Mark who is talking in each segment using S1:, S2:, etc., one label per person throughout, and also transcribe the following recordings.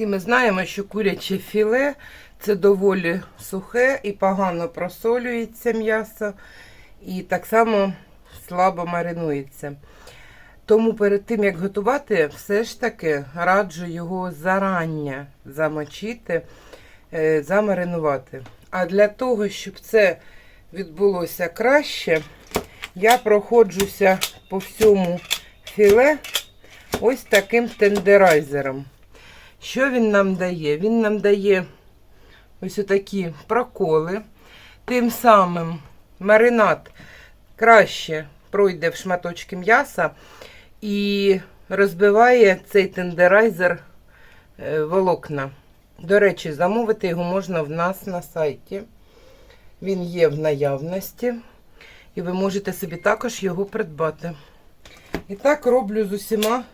S1: Всі ми знаємо, що куряче філе це доволі сухе і погано просолюється м'ясо, і так само слабо маринується. Тому перед тим, як готувати, все ж таки раджу його зарання замочити, е, замаринувати. А для того, щоб це відбулося краще, я проходжуся по всьому філе ось таким тендерайзером. Що він нам дає? Він нам дає ось такі проколи. Тим самим маринад краще пройде в шматочки м'яса і розбиває цей тендерайзер е, волокна. До речі, замовити його можна в нас на сайті. Він є в наявності, і ви можете собі також його придбати. І так роблю з усіма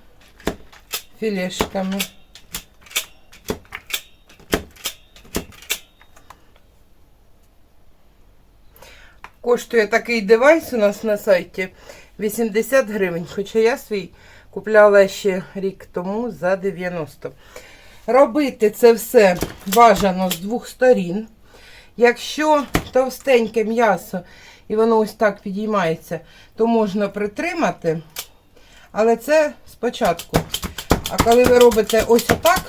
S1: філешками. Коштує такий девайс у нас на сайті 80 гривень, хоча я свій купляла ще рік тому за 90. Робити це все бажано з двох сторін. Якщо товстеньке м'ясо і воно ось так підіймається, то можна притримати. Але це спочатку. А коли ви робите ось отак,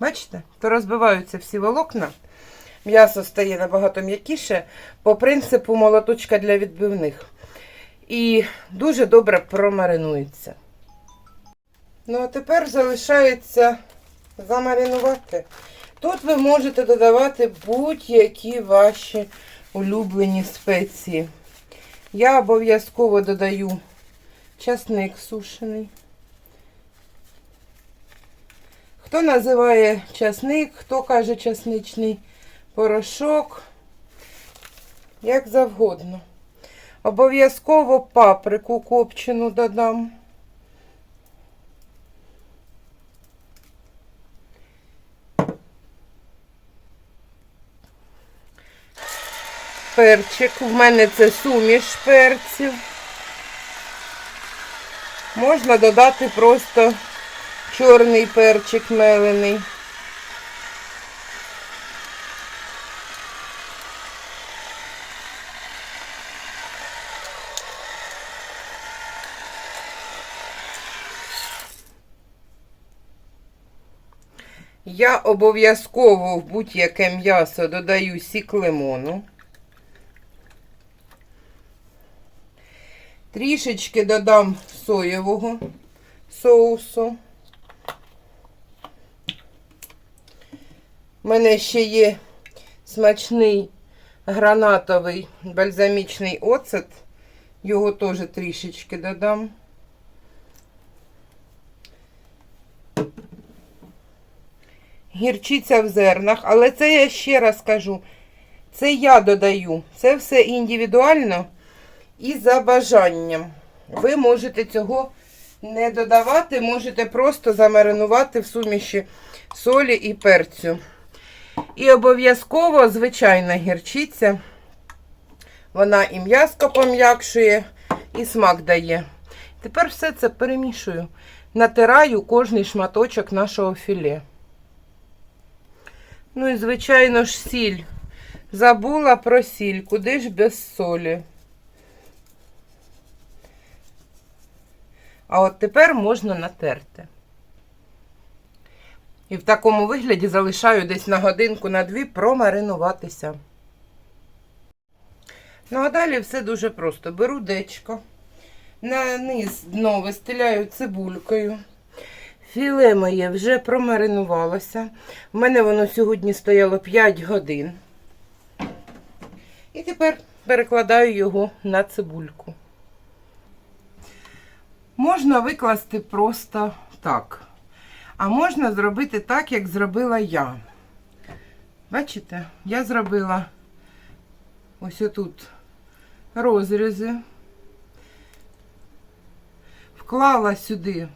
S1: бачите, то розбиваються всі волокна. М'ясо стає набагато м'якіше по принципу молоточка для відбивних. І дуже добре промаринується. Ну, а тепер залишається замаринувати. Тут ви можете додавати будь-які ваші улюблені спеції. Я обов'язково додаю часник сушений. Хто називає часник, хто каже часничний порошок, як завгодно. Обов'язково паприку копчену додам. Перчик. У мене це суміш перців. Можна додати просто чорний перчик мелений. Я обов'язково в будь-яке м'ясо додаю сік лимону. Трішечки додам соєвого соусу. У мене ще є смачний гранатовий бальзамічний оцет. Його теж трішечки додам. Гірчиця в зернах, але це я ще раз кажу. Це я додаю. Це все індивідуально і за бажанням. Ви можете цього не додавати, можете просто замаринувати в суміші солі і перцю. І обов'язково звичайна гірчиця. Вона і м'яско пом'якшує, і смак дає. Тепер все це перемішую. Натираю кожний шматочок нашого філе. Ну і, звичайно ж, сіль. Забула про сіль, куди ж без солі. А от тепер можна натерти. І в такому вигляді залишаю десь на годинку на дві промаринуватися. Ну, а далі все дуже просто. Беру дечко, на низ дно вистеляю цибулькою. Філе моє вже промаринувалося. У мене воно сьогодні стояло 5 годин. І тепер перекладаю його на цибульку. Можна викласти просто так. А можна зробити так, як зробила я. Бачите, я зробила ось отут розрізи, вклала сюди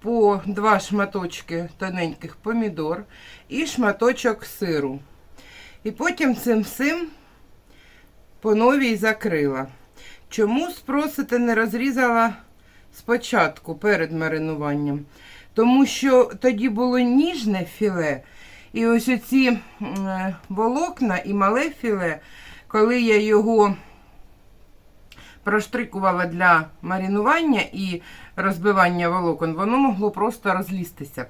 S1: по два шматочки тоненьких помідор і шматочок сиру. І потім цим всім по новій закрила. Чому спросите, не розрізала спочатку перед маринуванням? Тому що тоді було ніжне філе, і ось оці волокна і мале філе, коли я його проштрикувала для маринування і розбивання волокон, воно могло просто розлізтися.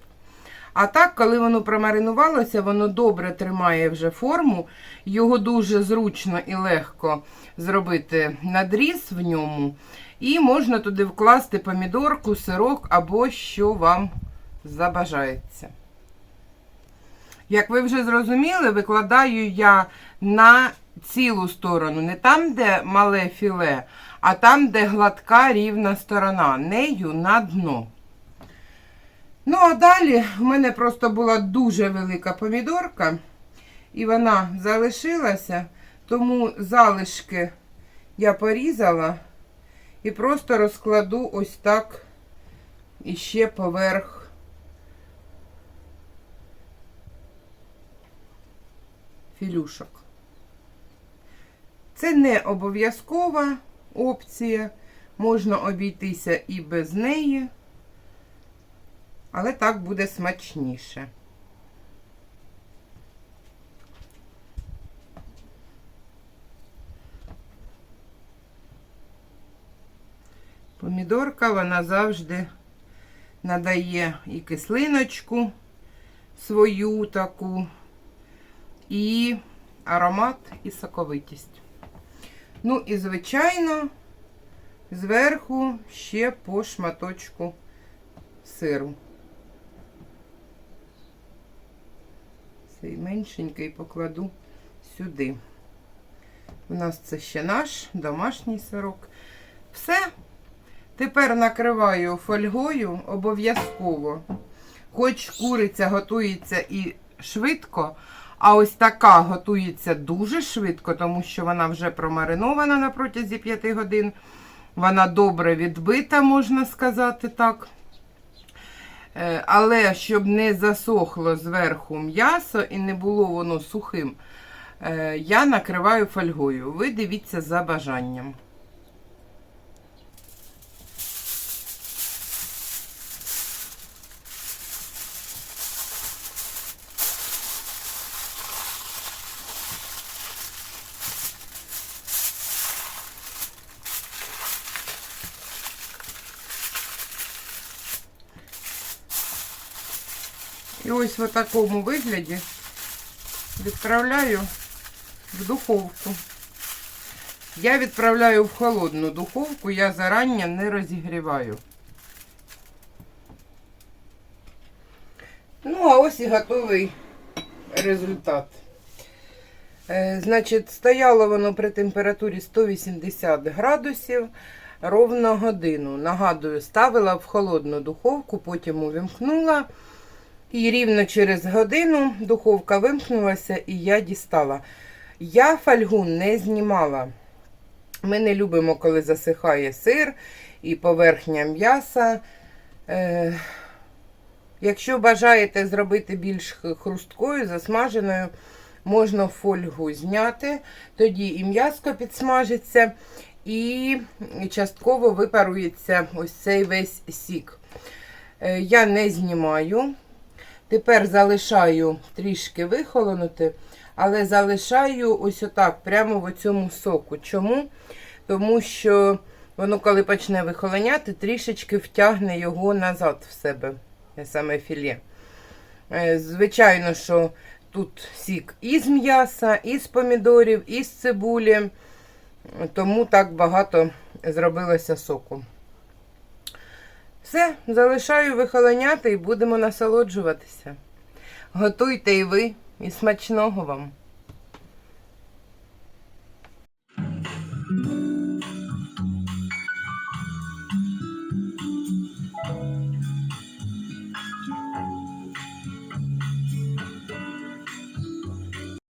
S1: А так, коли воно промаринувалося, воно добре тримає вже форму, його дуже зручно і легко зробити надріз в ньому. І можна туди вкласти помідорку, сирок або що вам забажається. Як ви вже зрозуміли, викладаю я на цілу сторону, не там, де мале філе, а там, де гладка рівна сторона, нею на дно. Ну, а далі в мене просто була дуже велика помідорка, і вона залишилася, тому залишки я порізала і просто розкладу ось так іще поверх. Філюшок. Це не обов'язкова опція, можна обійтися і без неї, але так буде смачніше. Помідорка вона завжди надає і кислиночку свою таку, і аромат, і соковитість. Ну і, звичайно, зверху ще по шматочку сиру. Цей меншенький покладу сюди. У нас це ще наш домашній сирок. Все. Тепер накриваю фольгою обов'язково. Хоч куриця готується і швидко, а ось така готується дуже швидко, тому що вона вже промаринована на протязі 5 годин. Вона добре відбита, можна сказати так. Е, Але щоб не засохло зверху м'ясо і не було воно сухим, е, я накриваю фольгою. Ви дивіться за бажанням. І ось в такому вигляді відправляю в духовку. Я відправляю в холодну духовку, я зарані не розігріваю. Ну, а ось і готовий результат. Е, Значить, стояло воно при температурі 180 градусів ровно годину. Нагадую, ставила в холодну духовку, потім увімкнула. І рівно через годину духовка вимкнулася і я дістала. Я фольгу не знімала. Ми не любимо, коли засихає сир і поверхня м'яса. Е, якщо бажаєте зробити більш хрусткою, засмаженою, можна фольгу зняти, тоді і м'яско підсмажиться, і частково випарується ось цей весь сік. Е, я не знімаю. Тепер залишаю трішки вихолонути, але залишаю ось отак, прямо в цьому соку. Чому? Тому що воно, коли почне вихолоняти, трішечки втягне його назад в себе, саме філе. Е, Звичайно, що тут сік із м'яса, із помідорів, із цибулі, тому так багато зробилося соку. Все, залишаю вихолоняти і будемо насолоджуватися. Готуйте і ви, і смачного вам!